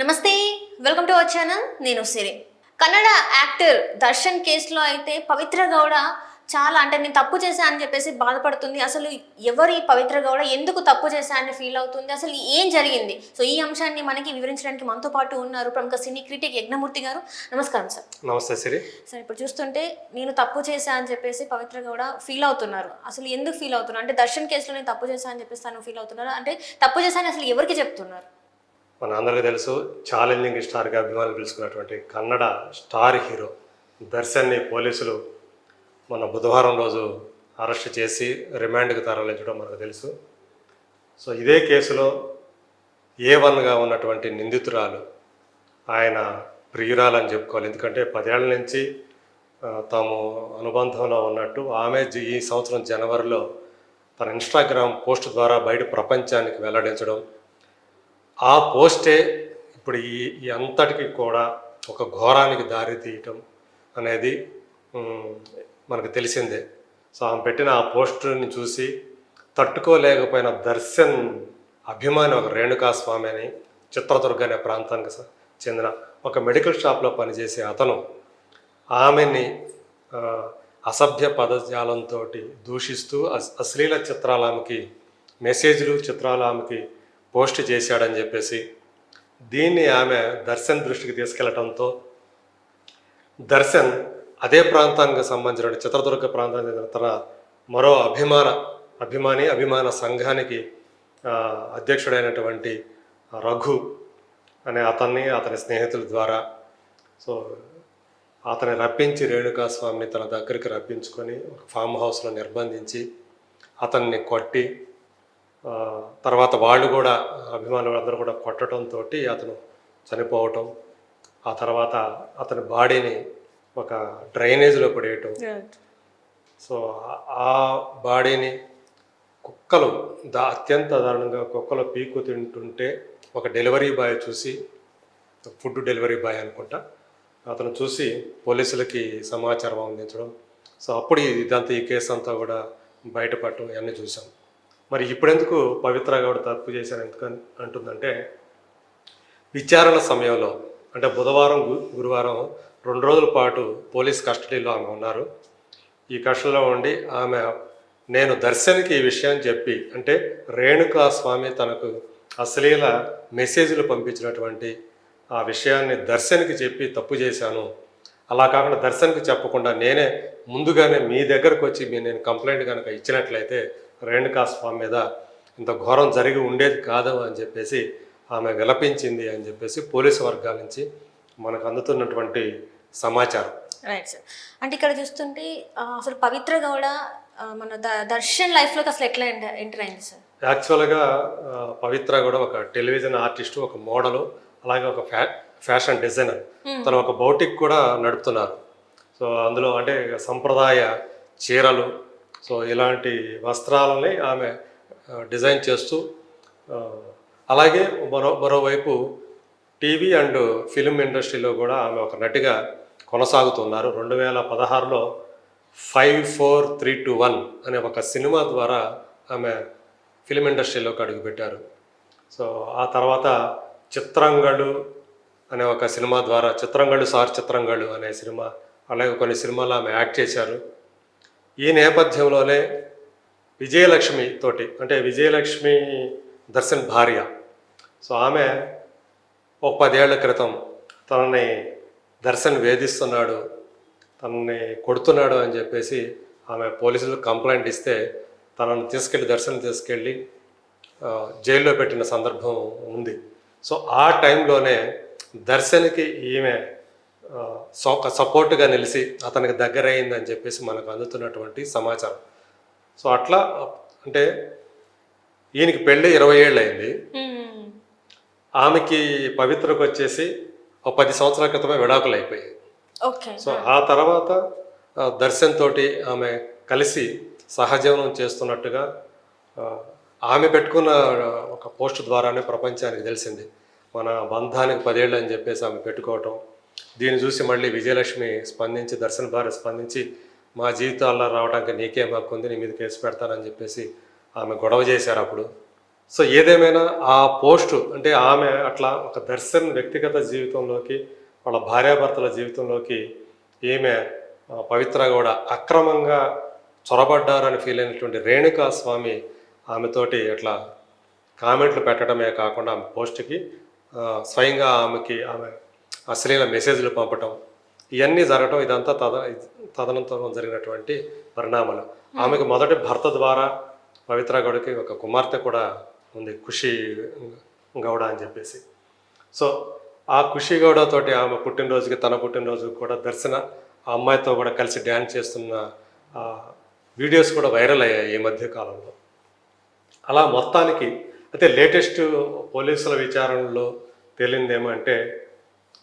నమస్తే welcome to our channel నేను సిరి. Kannada actor Darshan కేసులో అయితే పవిత్ర గౌడ చాలా అంటే నేను తప్పు చేశా అని చెప్పేసి బాధపడుతుంది. అసలు ఎవరు పవిత్ర గౌడ? ఎందుకు తప్పు చేశా అని ఫీల్ అవుతుంది? అసలు ఏం జరిగింది? సో ఈ అంశాన్ని మనకి వివరించడానికి మనతో పాటు ఉన్నారు ప్రముఖ సినీ క్రిటిక్ యజ్ఞమూర్తి గారు. నమస్కారం సార్ నమస్తే సిరి. సార్ ఇప్పుడు చూస్తుంటే నేను తప్పు చేశా అని చెప్పేసి పవిత్ర గౌడ ఫీల్ అవుతున్నారు. అసలు ఎందుకు ఫీల్ అవుతున్నారు? అంటే దర్శన్ కేసులో నేను తప్పు చేశా అని చెప్పేసి తను ఫీల్ అవుతున్నారు. అంటే తప్పు చేశా అని అసలు ఎవరికి చెప్తున్నారు? మన అందరికీ తెలుసు ఛాలెంజింగ్ స్టార్గా అభిమానులు పిలుచుకున్నటువంటి కన్నడ స్టార్ హీరో దర్శన్ని పోలీసులు మన బుధవారం రోజు అరెస్ట్ చేసి రిమాండ్కి తరలించడం మనకు తెలుసు. సో ఇదే కేసులో ఏ వన్గా ఉన్నటువంటి నిందితురాలు ఆయన ప్రియురాలని చెప్పుకోవాలి. ఎందుకంటే పదేళ్ళ నుంచి తాము అనుబంధంలో ఉన్నట్టు ఆమె ఈ సంవత్సరం జనవరిలో తన ఇన్స్టాగ్రామ్ పోస్ట్ ద్వారా బయట ప్రపంచానికి వెల్లడించడం ఆ పోస్టే ఇప్పుడు ఈ ఈ అంతటికి కూడా ఒక ఘోరానికి దారి తీయటం అనేది మనకు తెలిసిందే. సో ఆమె పెట్టిన ఆ పోస్టుని చూసి తట్టుకోలేకపోయిన దర్శన్ అభిమాని ఒక రేణుకా స్వామి అని చిత్రదుర్గ అనే ప్రాంతానికి చెందిన ఒక మెడికల్ షాప్లో పనిచేసే అతను ఆమెని అసభ్య పదజాలంతో దూషిస్తూ అశ్లీల చిత్రాలు ఆమెకి మెసేజ్లు చిత్రాలు ఆమెకి పోస్ట్ చేశాడని చెప్పేసి దీన్ని ఆమె దర్శన్ దృష్టికి తీసుకెళ్ళడంతో దర్శన్ అదే ప్రాంతానికి సంబంధించిన చిత్రదుర్గ ప్రాంతానికి చెందిన తన మరో అభిమాన అభిమాని అభిమాన సంఘానికి అధ్యక్షుడైనటువంటి రఘు అనే అతన్ని అతని స్నేహితుల ద్వారా సో అతని రప్పించి రేణుకాస్వామిని తన దగ్గరికి రప్పించుకొని ఒక ఫామ్ హౌస్లో నిర్బంధించి అతన్ని కొట్టి తర్వాత వాళ్ళు కూడా అభిమానులు అందరూ కూడా కొట్టడంతో అతను చనిపోవటం ఆ తర్వాత అతని బాడీని ఒక డ్రైనేజ్లో పడేయటం. సో ఆ- బాడీని కుక్కలు దా అత్యంత దారుణంగా కుక్కలు పీకు తింటుంటే ఒక డెలివరీ బాయ్ చూసి ఫుడ్ డెలివరీ బాయ్ అనుకుంటా అతను చూసి పోలీసులకి సమాచారం అందించడం. సో అప్పుడు ఇదంతా ఈ కేసు అంతా కూడా బయటపడటం ఇవన్నీ చూసాం. మరి ఇప్పుడెందుకు పవిత్ర గౌడ్ తప్పు చేశారు? ఎందుకు అంటుందంటే విచారణ సమయంలో అంటే బుధవారం గు- గురువారం రెండు రోజుల పాటు పోలీస్ కస్టడీలో ఆమె ఉన్నారు. ఈ కస్టడీలో ఉండి ఆమె నేను దర్శన్కి ఈ విషయం చెప్పి అంటే రేణుకా స్వామి తనకు అశ్లీల మెసేజ్లు పంపించినటువంటి ఆ విషయాన్ని దర్శన్కి చెప్పి తప్పు చేశాను. అలా కాకుండా దర్శన్కి చెప్పకుండా నేనే ముందుగానే మీ దగ్గరకు వచ్చి మీ నేను కంప్లైంట్ కనుక ఇచ్చినట్లయితే రేణుకా స్వామి మీద ఇంత ఘోరం జరిగి ఉండేది కాదు అని చెప్పేసి ఆమె విలపించింది అని చెప్పేసి పోలీసు వర్గాల నుంచి మనకు అందుతున్నటువంటి సమాచారం. రైట్ సార్ అంటే ఇక్కడ చూస్తుంటే అసలు పవిత్ర గౌడ మన దర్శన్ లైఫ్లోకి అసలు ఎట్లా ఎంటర్ అయింది సార్ యాక్చువల్గా పవిత్ర కూడా ఒక టెలివిజన్ ఆర్టిస్ట్ ఒక మోడలు అలాగే ఒక ఫ్యా ఫ్యాషన్ డిజైనర్. తను ఒక బౌటిక్ కూడా నడుపుతున్నారు. సో అందులో అంటే సంప్రదాయ చీరలు సో ఇలాంటి వస్త్రాలని ఆమె డిజైన్ చేస్తూ అలాగే మరో మరోవైపు టీవీ అండ్ ఫిలిం ఇండస్ట్రీలో కూడా ఆమె ఒక నటిగా కొనసాగుతున్నారు. రెండు వేల పదహారులో five four three two one అనే ఒక సినిమా ద్వారా ఆమె ఫిలిం ఇండస్ట్రీలోకి అడుగుపెట్టారు సో ఆ తర్వాత చిత్రంగళు అనే ఒక సినిమా ద్వారా చిత్రంగళు సార్ చిత్రంగళు అనే సినిమా అలాగే కొన్ని సినిమాలు ఆమె యాక్ట్ చేశారు. ఈ నేపథ్యంలోనే విజయలక్ష్మి తోటి అంటే విజయలక్ష్మి దర్శన్ భార్య. సో ఆమె ఒక పదేళ్ళ క్రితం తనని దర్శన్ వేధిస్తున్నాడు తనని కొడుతున్నాడు అని చెప్పేసి ఆమె పోలీసులకు కంప్లైంట్ ఇస్తే తనను తీసుకెళ్ళి దర్శనం తీసుకెళ్ళి జైల్లో పెట్టిన సందర్భం ఉంది. సో ఆ టైంలోనే దర్శన్కి ఈమె ఒక సపోర్ట్గా నిలిచి అతనికి దగ్గర అయిందని చెప్పేసి మనకు అందుతున్నటువంటి సమాచారం. సో అట్లా అంటే ఈయనకి పెళ్ళి ఇరవై ఏళ్ళు అయింది ఆమెకి పవిత్రకు వచ్చేసి ఒక పది సంవత్సరాల క్రితమే విడాకులు అయిపోయాయి ఓకే. సో ఆ తర్వాత దర్శన్ తోటి ఆమె కలిసి సహజీవనం చేస్తున్నట్టుగా ఆమె పెట్టుకున్న ఒక పోస్ట్ ద్వారానే ప్రపంచానికి తెలిసింది. మన బంధానికి పదేళ్ళు అని చెప్పేసి ఆమె పెట్టుకోవటం దీన్ని చూసి మళ్ళీ విజయలక్ష్మి స్పందించి దర్శన భార్య స్పందించి మా జీవితాల్లో రావడానికి నీకే మాకు ఉంది నీ మీద కేసు పెడతానని చెప్పేసి ఆమె గొడవ చేశారు అప్పుడు. సో ఏదేమైనా ఆ పోస్టు అంటే ఆమె అట్లా ఒక దర్శన్ వ్యక్తిగత జీవితంలోకి వాళ్ళ భార్యాభర్తల జీవితంలోకి ఈమె పవిత్ర కూడా అక్రమంగా చొరబడ్డారని ఫీల్ అయినటువంటి రేణుకా స్వామి ఆమెతోటి అట్లా కామెంట్లు పెట్టడమే కాకుండా ఆమె పోస్ట్కి స్వయంగా ఆమెకి ఆమె అశ్లీల మెసేజ్లు పంపటం ఇవన్నీ జరగటం ఇదంతా తద తదనంతరం జరిగినటువంటి పరిణామాలు. ఆమెకు మొదటి భర్త ద్వారా పవిత్ర గౌడకి ఒక కుమార్తె కూడా ఉంది ఖుషి గౌడ అని చెప్పేసి. సో ఆ ఖుషి గౌడతోటి ఆమె పుట్టినరోజుకి తన పుట్టినరోజుకి కూడా దర్శన ఆ అమ్మాయితో కూడా కలిసి డ్యాన్స్ చేస్తున్న వీడియోస్ కూడా వైరల్ అయ్యాయి ఈ మధ్య కాలంలో. అలా మొత్తానికి అయితే లేటెస్ట్ పోలీసుల విచారణలో తేలింది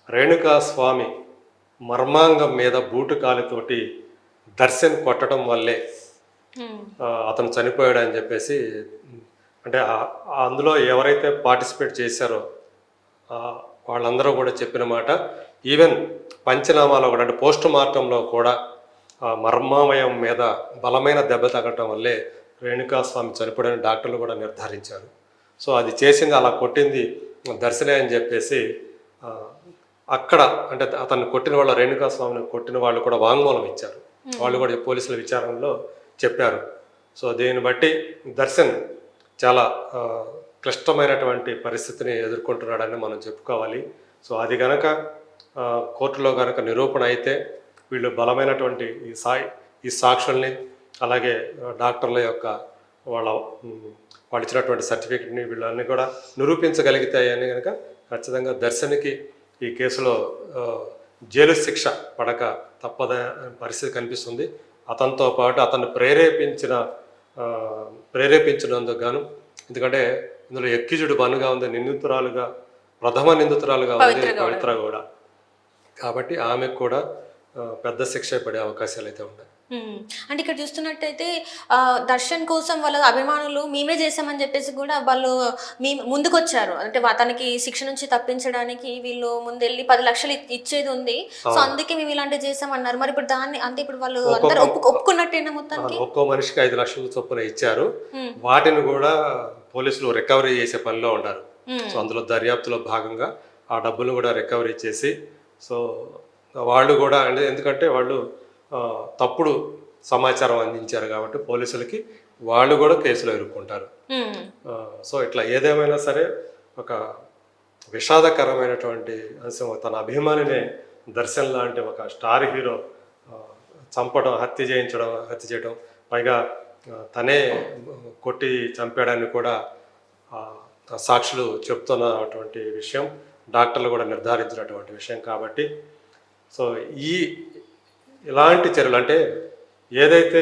ఏమంటే రేణుకా స్వామి మర్మాంగం మీద బూటు కాలితోటి దర్శన్ కొట్టడం వల్లే అతను చనిపోయాడు అని చెప్పేసి అంటే అందులో ఎవరైతే పార్టిసిపేట్ చేశారో వాళ్ళందరూ కూడా చెప్పిన మాట ఈవెన్ పంచనామాలో కూడా అంటే పోస్ట్ మార్టంలో కూడా ఆ మర్మామయం మీద బలమైన దెబ్బ తగ్గటం వల్లే రేణుకాస్వామి చనిపోయాడని డాక్టర్లు కూడా నిర్ధారించారు. సో అది చేసింది అలా కొట్టింది దర్శనే అని చెప్పేసి అక్కడ అంటే అతన్ని కొట్టిన వాళ్ళ రేణుకాస్వామిని కొట్టిన వాళ్ళు కూడా వాంగ్మూలం ఇచ్చారు. వాళ్ళు కూడా పోలీసుల విచారణలో చెప్పారు. సో దీన్ని బట్టి దర్శన్ చాలా క్లిష్టమైనటువంటి పరిస్థితిని ఎదుర్కొంటున్నాడని మనం చెప్పుకోవాలి. సో అది గనక కోర్టులో గనక నిరూపణ అయితే వీళ్ళు బలమైనటువంటి ఈ సా ఈ సాక్షుల్ని అలాగే డాక్టర్ల యొక్క వాళ్ళ వాళ్ళు ఇచ్చినటువంటి సర్టిఫికెట్ని వీళ్ళన్నీ కూడా నిరూపించగలిగితాయని కనుక ఖచ్చితంగా దర్శనికి ఈ కేసులో జైలు శిక్ష పడక తప్పద పరిస్థితి కనిపిస్తుంది అతనితో పాటు అతన్ని ప్రేరేపించిన ప్రేరేపించినందుకు గాను ఎందుకంటే ఇందులో ఎక్కిజుడు బనుగా ఉంది నిందితురాలుగా ప్రథమ నిందితురాలుగా ఉంది పవిత్ర గౌడ. కూడా కాబట్టి ఆమెకు కూడా పెద్ద శిక్ష పడే అవకాశాలు అయితే ఉన్నాయి. అంటే ఇక్కడ చూస్తున్నట్టయితే దర్శన్ కోసం వాళ్ళ అభిమానులు మేమే చేసామని చెప్పేసి కూడా వాళ్ళు మీ ముందుకొచ్చారు. అంటే తనకి శిక్ష నుంచి తప్పించడానికి వీళ్ళు ముందెళ్ళి పది లక్షలు ఇచ్చేది ఉంది. సో అందుకే మేము ఇలాంటివి చేసామన్నారు మరి ఇప్పుడు దాన్ని అంటే ఇప్పుడు వాళ్ళు అందరూ ఒప్పు ఒప్పుకున్నట్టేనా మొత్తానికి? ఒక్కో మనిషికి ఐదు లక్షల చొప్పున ఇచ్చారు. వాటిని కూడా పోలీసులు రికవరీ చేసే పనిలో ఉన్నారు. సో అందులో దర్యాప్తులో భాగంగా ఆ డబ్బులు కూడా రికవరీ చేసి సో వాళ్ళు కూడా అంటే ఎందుకంటే వాళ్ళు తప్పుడు సమాచారం అందించారు కాబట్టి పోలీసులకి వాళ్ళు కూడా కేసులో ఇరుక్కుంటారు. ఆ, సో ఇట్లా ఏదేమైనా సరే ఒక విషాదకరమైనటువంటి అంశం తన అభిమానినే దర్శన్ లాంటి ఒక స్టార్ హీరో చంపడం హత్య చేయించడం హత్య చేయడం పైగా తనే కొట్టి చంపాడని కూడా సాక్షులు చెప్తున్నటువంటి విషయం డాక్టర్లు కూడా నిర్ధారించినటువంటి విషయం కాబట్టి సో ఈ ఇలాంటి చర్యలు అంటే ఏదైతే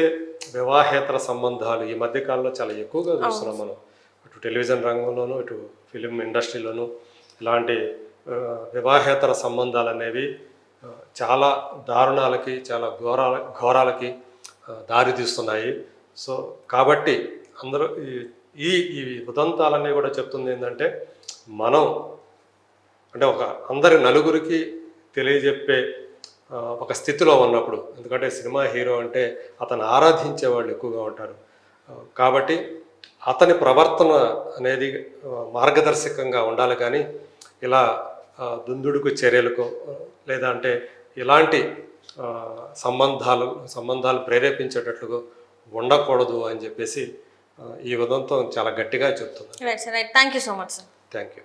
వివాహేతర సంబంధాలు ఈ మధ్యకాలంలో చాలా ఎక్కువగా చూస్తున్నాం మనం అటు టెలివిజన్ రంగంలోనూ ఇటు ఫిలిం ఇండస్ట్రీలోనూ ఇలాంటి వివాహేతర సంబంధాలు అనేవి చాలా దారుణాలకి చాలా ఘోరాల ఘోరాలకి దారితీస్తున్నాయి సో కాబట్టి అందరూ ఈ- ఈ ఉదంతాలన్నీ కూడా చెప్తుంది ఏంటంటే మనం అంటే ఒక అందరి నలుగురికి తెలియజెప్పే ఒక స్థితిలో ఉన్నప్పుడు. ఎందుకంటే సినిమా హీరో అంటే అతను ఆరాధించే వాళ్ళు ఎక్కువగా ఉంటారు. కాబట్టి అతని ప్రవర్తన అనేది మార్గదర్శకంగా ఉండాలి కానీ ఇలా దుందుడుకు చర్యలకు లేదా అంటే ఇలాంటి సంబంధాలు సంబంధాలు ప్రేరేపించేటట్లుగా ఉండకూడదు అని చెప్పేసి ఈ ఉదంతం చాలా గట్టిగా చెప్తున్నాను. Thank you so much sir thank you